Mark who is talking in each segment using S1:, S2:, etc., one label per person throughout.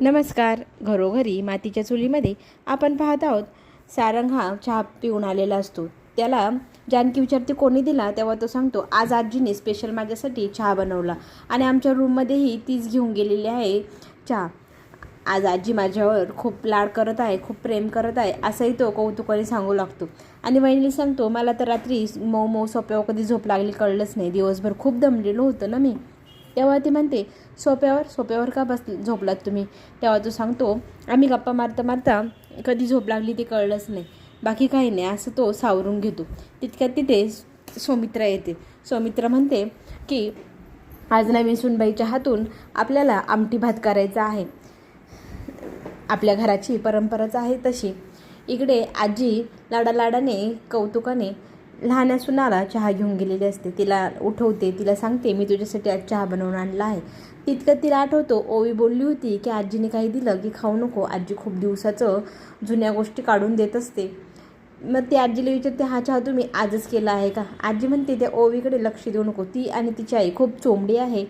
S1: नमस्कार. घरोघरी मातीच्या चुलीमध्ये आपण पाहत आहोत सारंग हा चहा पिऊन आलेला असतो. त्याला जानकी विचारते कोणी दिला? तेव्हा तो सांगतो आज आजीने स्पेशल माझ्यासाठी चहा बनवला आणि आमच्या रूममध्येही तीच घेऊन गेलेली आहे चहा. आज आजी माझ्यावर खूप लाड करत आहे खूप प्रेम करत आहे असंही तो कौतुकाने सांगू लागतो. आणि वहिनी सांगतो मला तर रात्री मऊ मऊ सोप्यावर कधी झोप लागली कळलंच नाही. दिवसभर खूप दमलेलो होतं ना मी. तेव्हा ती म्हणते सोप्यावर सोप्यावर का बस झोपलात तुम्ही? तेव्हा तो सांगतो आम्ही गप्पा मारता मारता कधी झोप लागली ते कळलंच नाही. बाकी काही नाही असं तो सावरून घेतो. तितक्यात तिथे सौमित्रा येते. सौमित्रा म्हणते की आज नवीन सुनबाईच्या हातून आपल्याला आमटी भात करायचा आहे. आपल्या घराची परंपराच आहे तशी. इकडे आजी लाडालाडाने कौतुकाने लहान्या सुनाला चहा घेऊन गेलेली असते. तिला उठवते तिला सांगते मी तुझ्यासाठी आज चहा बनवून आणला आहे. तितकं तिला आठवतो. ओवी बोलली होती की आजीने काही दिलं की खाऊ नको. आजी खूप दिवसाचं जुन्या गोष्टी काढून देत असते. मग ती आजीला विचारते हा चहा तुम्ही आजच केला आहे का? आजी म्हणते त्या ओवीकडे लक्ष देऊ नको. ती आणि तिची आई खूप चोंबडी आहे.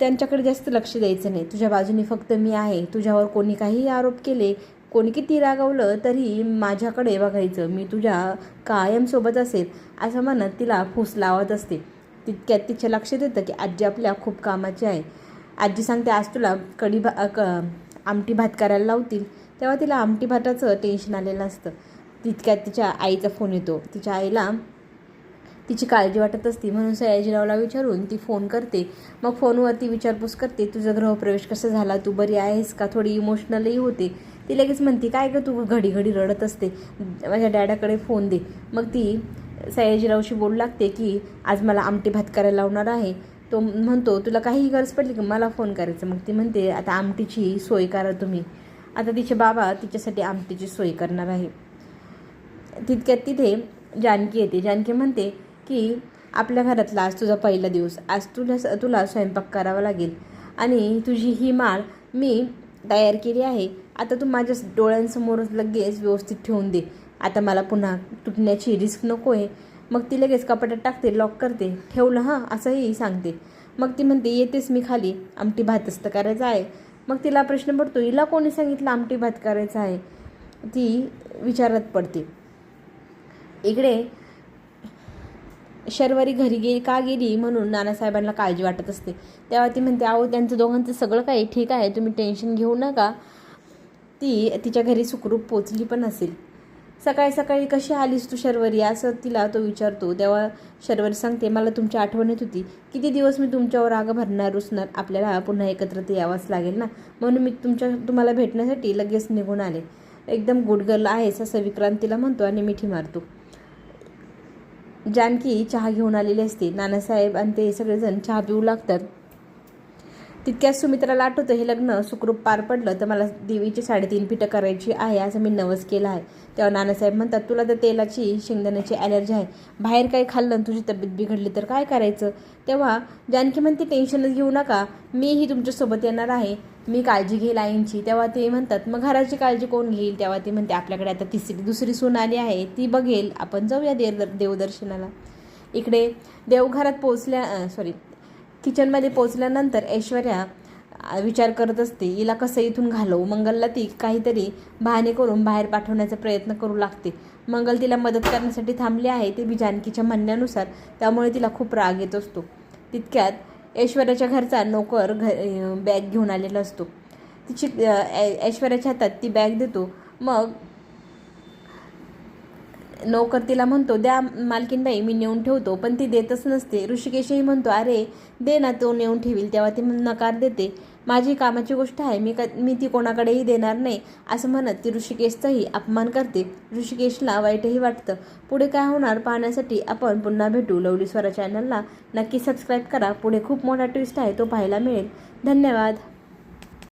S1: त्यांच्याकडे जास्त लक्ष द्यायचं नाही. तुझ्या बाजूने फक्त मी आहे. तुझ्यावर कोणी काही आरोप केले कोणी किती रागावलं तरी माझ्याकडे बघायचं मी तुझ्या कायमसोबत असेल असं म्हणत तिला फूस लावत असते. तितक्यात तिच्या लक्षात येतं की आजी आपल्या खूप कामाची आहे. आजी सांगते आज तुला कडी भा क आमटी भात करायला लावतील. तेव्हा तिला आमटी भाताचं टेन्शन आलेलं असतं. तितक्यात तिच्या आईचा फोन येतो. तिच्या आईला तिची काळजी वाटत असती. म्हणून सयाजीरावला विचारून ती फोन करते. मग फोनवरती विचारपूस करते तुझा गृहप्रवेश कसा झाला? तू बरी आहेस का? थोडी इमोशनलही होते. ती लगेच म्हणते काय गं तू घडी घडी रडत असते? माझ्या डॅडाकडे फोन दे. मग ती सयाजीरावशी बोलू लागते की आज मला आमटी भात करायला लावणार आहे. तो म्हणतो तुला काही गरज पडली की मला फोन करायचं. मग ती म्हणते आता आमटीची सोय करा तुम्ही. आता तिचे बाबा तिच्यासाठी आमटीची सोय करणार आहे. तितक्यात तिथे जानकी येते. जानकी म्हणते की आपल्या घरातला आज तुझा पहिला दिवस. आज तुला तुला स्वयंपाक करावा लागेल. आणि तुझी ही माळ मी तयार केली आहे. आता तू माझ्या डोळ्यांसमोरच लगेच व्यवस्थित ठेवून दे. आता मला पुन्हा तुटण्याची रिस्क नको आहे मग ती लगेच कपाटात टाकते लॉक करते. ठेवलं हां असंही सांगते. मग ती म्हणते येतेस मी खाली. आमटी भातच तर करायचा आहे. मग तिला प्रश्न पडतो हिला कोणी सांगितलं आमटी भात करायचा आहे? ती विचारात पडते. इकडे शर्वरी घरी गे का गेली म्हणून नानासाहेबांना काळजी वाटत असते. तेव्हा ती म्हणते अहो त्यांचं दोघांचं सगळं काही ठीक आहे तुम्ही टेन्शन घेऊ नका. ती तिच्या घरी सुखरूप पोचली पण असेल. सकाळी सकाळी कशी आलीस तू शर्वरी? असं तिला तो विचारतो. तेव्हा शर्वरी सांगते मला तुमची आठवण येत होती. किती दिवस मी तुमच्यावर आग भरणार रुसणार? आपल्याला पुन्हा एकत्र ते यावंच लागेल ना? म्हणून मी तुमच्या तुम्हाला भेटण्यासाठी लगेच निघून आले. एकदम गुडगर्ल आहेस असं विक्रांतीला म्हणतो आणि मिठी मारतो. जानकी चहा घेऊन आलेली असते. नानासाहेब आणि ते सगळेजण चहा पिऊ लागतात. तितक्याच सुमित्राला आठवतं हे लग्न सुखरूप पार पडलं तर मला देवीची साडेतीन पिठं करायची आहे असं मी नवस केलं आहे. तेव्हा नानासाहेब म्हणतात तुला तर तेलाची शेंगदाण्याची ॲलर्जी आहे. बाहेर काही खाल्लं आणि तुझी तब्येत बिघडली तर काय करायचं? तेव्हा जानकी म्हणते टेन्शनच घेऊ नका. मीही तुमच्यासोबत येणार आहे. मी काळजी घेईल आईंची. तेव्हा ते म्हणतात मग घराची काळजी कोण घेईल? तेव्हा ते म्हणते आपल्याकडे आता तिसरी दुसरी सून आली आहे. ती बघेल. आपण जाऊया देव देवदर्शनाला. इकडे देवघरात पोचल्या सॉरी किचनमध्ये पोचल्यानंतर ऐश्वर्या विचार करत असते हिला कसं इथून घालवू? मंगलला ती काहीतरी बहाणे करून बाहेर पाठवण्याचा प्रयत्न करू लागते. मंगल तिला मदत करण्यासाठी थांबली आहे ते बी जानकीच्या म्हणण्यानुसार त्यामुळे तिला खूप राग येत असतो. तितक्यात ऐश्वर्याच्या घरचा नोकर घ बॅग घेऊन आलेला असतो. तिची ऐश्वर्याच्या हातात ती बॅग देतो. मग नोकर तिला म्हणतो द्या मालकीनबाई मी नेऊन ठेवतो. पण ती देतच नसते. ऋषिकेशही म्हणतो अरे दे ना तो नेऊन ठेवील. तेव्हा ती नकार देते. माझी कामाची गोष्ट आहे मी क मी ती कोणाकडेही देणार नाही असं म्हणत ती ऋषिकेशचाही अपमान करते. ऋषिकेशला वाईटही वाटतं. पुढे काय होणार पाहण्यासाठी आपण पुन्हा भेटू. लवली स्वरा चॅनलला नक्की सबस्क्राईब करा. पुढे खूप मोठा ट्विस्ट आहे तो पाहायला मिळेल. धन्यवाद.